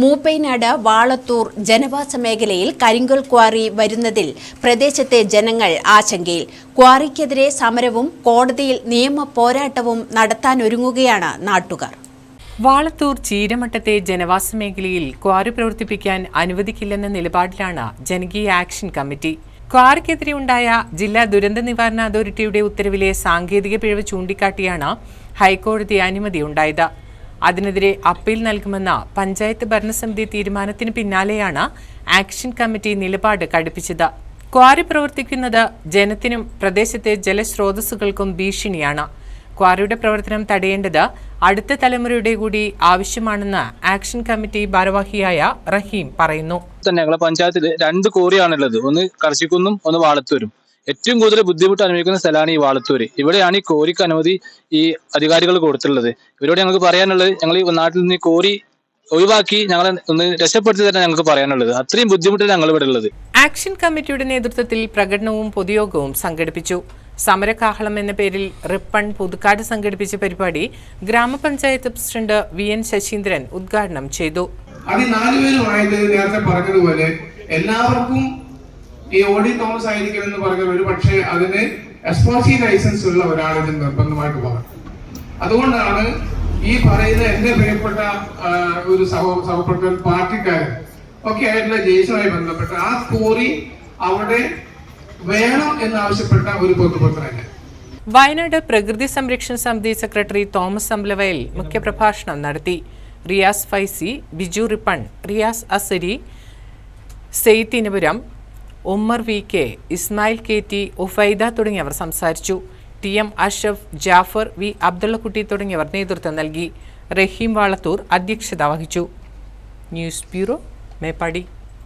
മൂപ്പൈനാട് വാളത്തൂർ ജനവാസ മേഖലയിൽ കരിങ്കൽ ക്വാറി വരുന്നതിൽ പ്രദേശത്തെ ജനങ്ങൾ ആശങ്കയിൽ. ക്വാറിക്കെതിരെ സമരവും കോടതിയിൽ നിയമ പോരാട്ടവും നടത്താനൊരുങ്ങുകയാണ് നാട്ടുകാർ. വാളത്തൂർ ചീരമട്ടത്തെ ജനവാസ മേഖലയിൽ ക്വാറി പ്രവർത്തിപ്പിക്കാൻ അനുവദിക്കില്ലെന്ന നിലപാടിലാണ് ജനകീയ ആക്ഷൻ കമ്മിറ്റി. ക്വാറിക്കെതിരെ ഉണ്ടായ ജില്ലാ ദുരന്ത നിവാരണ അതോറിറ്റിയുടെ ഉത്തരവിലെ സാങ്കേതിക പിഴവ് ചൂണ്ടിക്കാട്ടിയാണ് ഹൈക്കോടതി അനുമതി ഉണ്ടായത്. അതിനെതിരെ അപ്പീൽ നൽകുമെന്ന പഞ്ചായത്ത് ഭരണസമിതി തീരുമാനത്തിന് പിന്നാലെയാണ് ആക്ഷൻ കമ്മിറ്റി നിലപാട് കടുപ്പിച്ചത്. ക്വാറി പ്രവർത്തിക്കുന്നത് ജനത്തിനും പ്രദേശത്തെ ജലസ്രോതസ്സുകൾക്കും ഭീഷണിയാണ്. ക്വാറിയുടെ പ്രവർത്തനം തടയേണ്ടത് അടുത്ത തലമുറയുടെ കൂടി ആവശ്യമാണെന്ന് ആക്ഷൻ കമ്മിറ്റി ഭാരവാഹിയായ റഹീം പറയുന്നു. ഞങ്ങളെ പഞ്ചായത്തിൽ രണ്ട് കോറിയാണുള്ളത് ഒന്ന് കർശിക്കുന്നും ഒന്ന് വാളത്തൂരും. ഏറ്റവും കൂടുതൽ ബുദ്ധിമുട്ട് അനുഭവിക്കുന്ന സ്ഥലമാണ് ഈ വാളത്തൂര്. ഇവിടെയാണ് ഈ കോരിക്ക് അനുമതി ഈ അധികാരികൾ കൊടുത്തിട്ടുള്ളത്. ഇവരോട് ഞങ്ങൾക്ക് പറയാനുള്ളത് ഞങ്ങൾ ഈ നാട്ടിൽ നിന്ന് കോരി ഒഴിവാക്കി ഞങ്ങളെ ഒന്ന് രക്ഷപ്പെടുത്തി തന്നെ ഞങ്ങൾക്ക് പറയാനുള്ളത്. അത്രയും ബുദ്ധിമുട്ടാണ് ഞങ്ങൾ ഇവിടെ ഉള്ളത്. ആക്ഷൻ കമ്മിറ്റിയുടെ നേതൃത്വത്തിൽ പ്രകടനവും പൊതുയോഗവും സംഘടിപ്പിച്ചു. സമരകാഹളം എന്ന പേരിൽ റിപ്പൺ പുതുക്കാട് സംഘടിപ്പിച്ച പരിപാടി ഗ്രാമപഞ്ചായത്ത് പ്രസിഡന്റ് വി എൻ ശശീന്ദ്രൻ ഉദ്ഘാടനം ചെയ്തു. അത് നാലുപേരുമായിട്ട് നേരത്തെ പറഞ്ഞതുപോലെ എല്ലാവർക്കും ഈ ഓഡി തോമസ് ആയിരിക്കണം എന്ന് പറഞ്ഞ ഒരു പക്ഷേ അതിന് എസ്പോസി ലൈസൻസ് ഉള്ള ഒരാളിന് നിർബന്ധമായിട്ട് പോകണം. അതുകൊണ്ടാണ് ഈ പറയുന്ന എന്റെ പ്രിയപ്പെട്ട ഒരു സഹ സഹപ്പെട്ട പാർട്ടിക്കാരൻ ഒക്കെ ആയിട്ടുള്ള ജയിച്ചുമായി ബന്ധപ്പെട്ട ആ കോറി അവിടെ വേണം എന്നാവശ്യപ്പെട്ട ഒരു പൊതുപത്രമല്ല വയനാട് പ്രകൃതി സംരക്ഷണ സമിതി സെക്രട്ടറി തോമസ് അമ്പലവയൽ മുഖ്യപ്രഭാഷണം നടത്തി. Riyas Faizy Biju Rippon Riyas Azhari Seythinapuram Ummer V K Ismail K T Ufaida തുടങ്ങിയവർ സംസാരിച്ചു. T M Ashraf Jafar V Abdullakutty തുടങ്ങിയവർ നേതൃത്വം നൽകി. റഹീം വാളത്തൂർ അധ്യക്ഷത വഹിച്ചു. News bureau Meppadi.